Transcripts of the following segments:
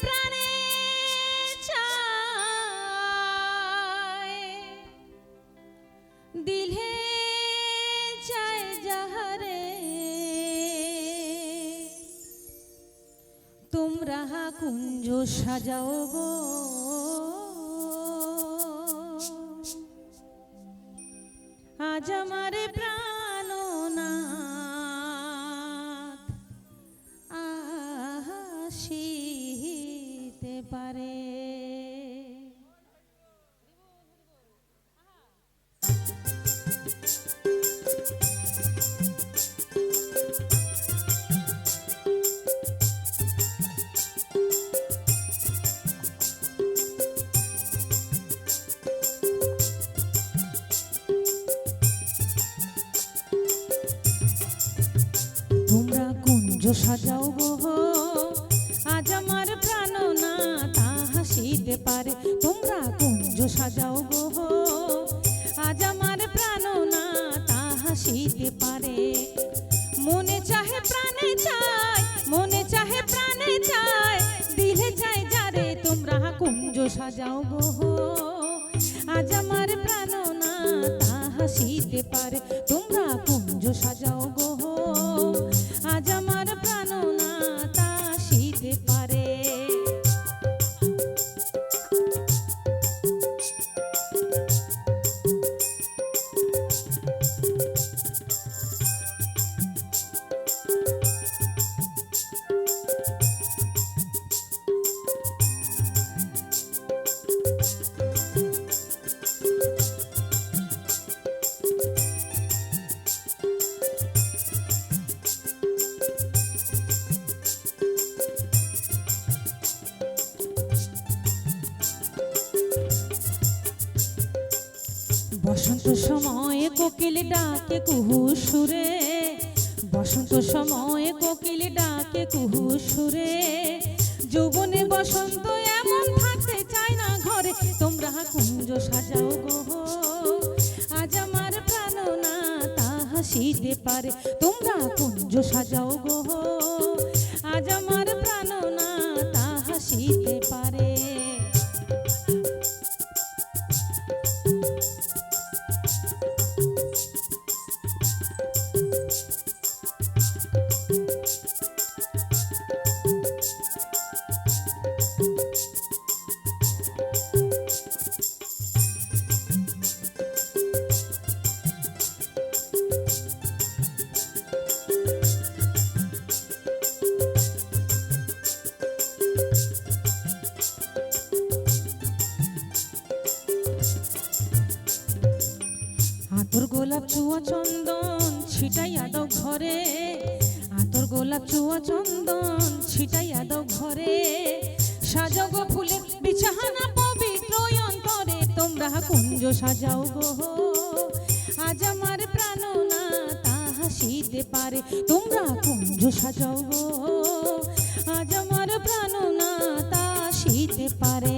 প্রাণে দিলে চায় যাহারে। তোমরা কুঞ্জ সাজাও গো। আজ আমার প্রাণনাথ সাজাও গো, আজ আমার প্রাণ না তা হাসিতে পারে। তোমরা কুঞ্জ সাজাও গো, আজ আমার প্রাণ না তা হাসিতে পারে। মনে চাহে প্রাণে চায়, মনে চাহে প্রাণে চায়, দিলে চাই যারে, তোমরা কুঞ্জ সাজাও গো। আজ আমার প্রাণ না তা হাসিতে পারে, তোমরা কুঞ্জ বসন্ত সময়ে কোকিল ডাকে কুহু সুরে। বসন্ত সময়ে কোকিল ডাকে কুহু সুরে। যৌবনে বসন্ত কুঞ্জ সাজাও গো আজ আমার প্রাণ না তা পারে। তোমরা কুঞ্জ সাজাও গো। চুয়া চন্দন ছিটাইয়া দাও ঘরে। আতর গোলাপ চুয়া চন্দন ছিটাইয়া দাও ঘরে। সাজাগো ফুলে বিছাহানা পবিত্র অন্তরে, তোমরা কুঞ্জ সাজাও গো। আজ আমার প্রাণ না তা হাসিতে পারে, তোমরা কুঞ্জ সাজাও গো। আজ আমার প্রাণ না তা আসিতে পারে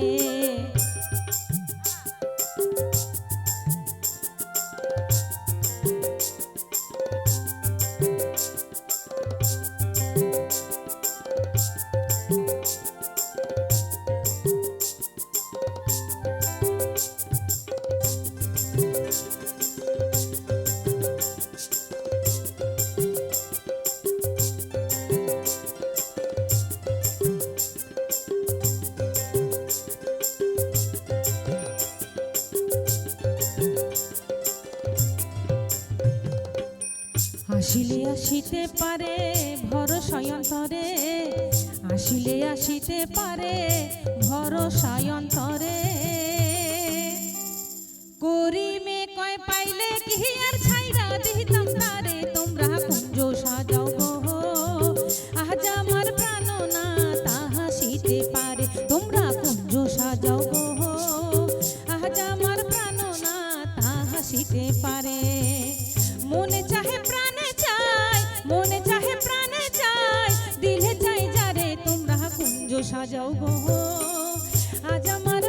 আসিতে পারে ভর সয়ন্তরে আসিলে আসিতে পারে ভর সয়ন্তরে করিমে কয় পাইলে কি আর ছাইরা দিতাম সাজাও গো। আজ আমার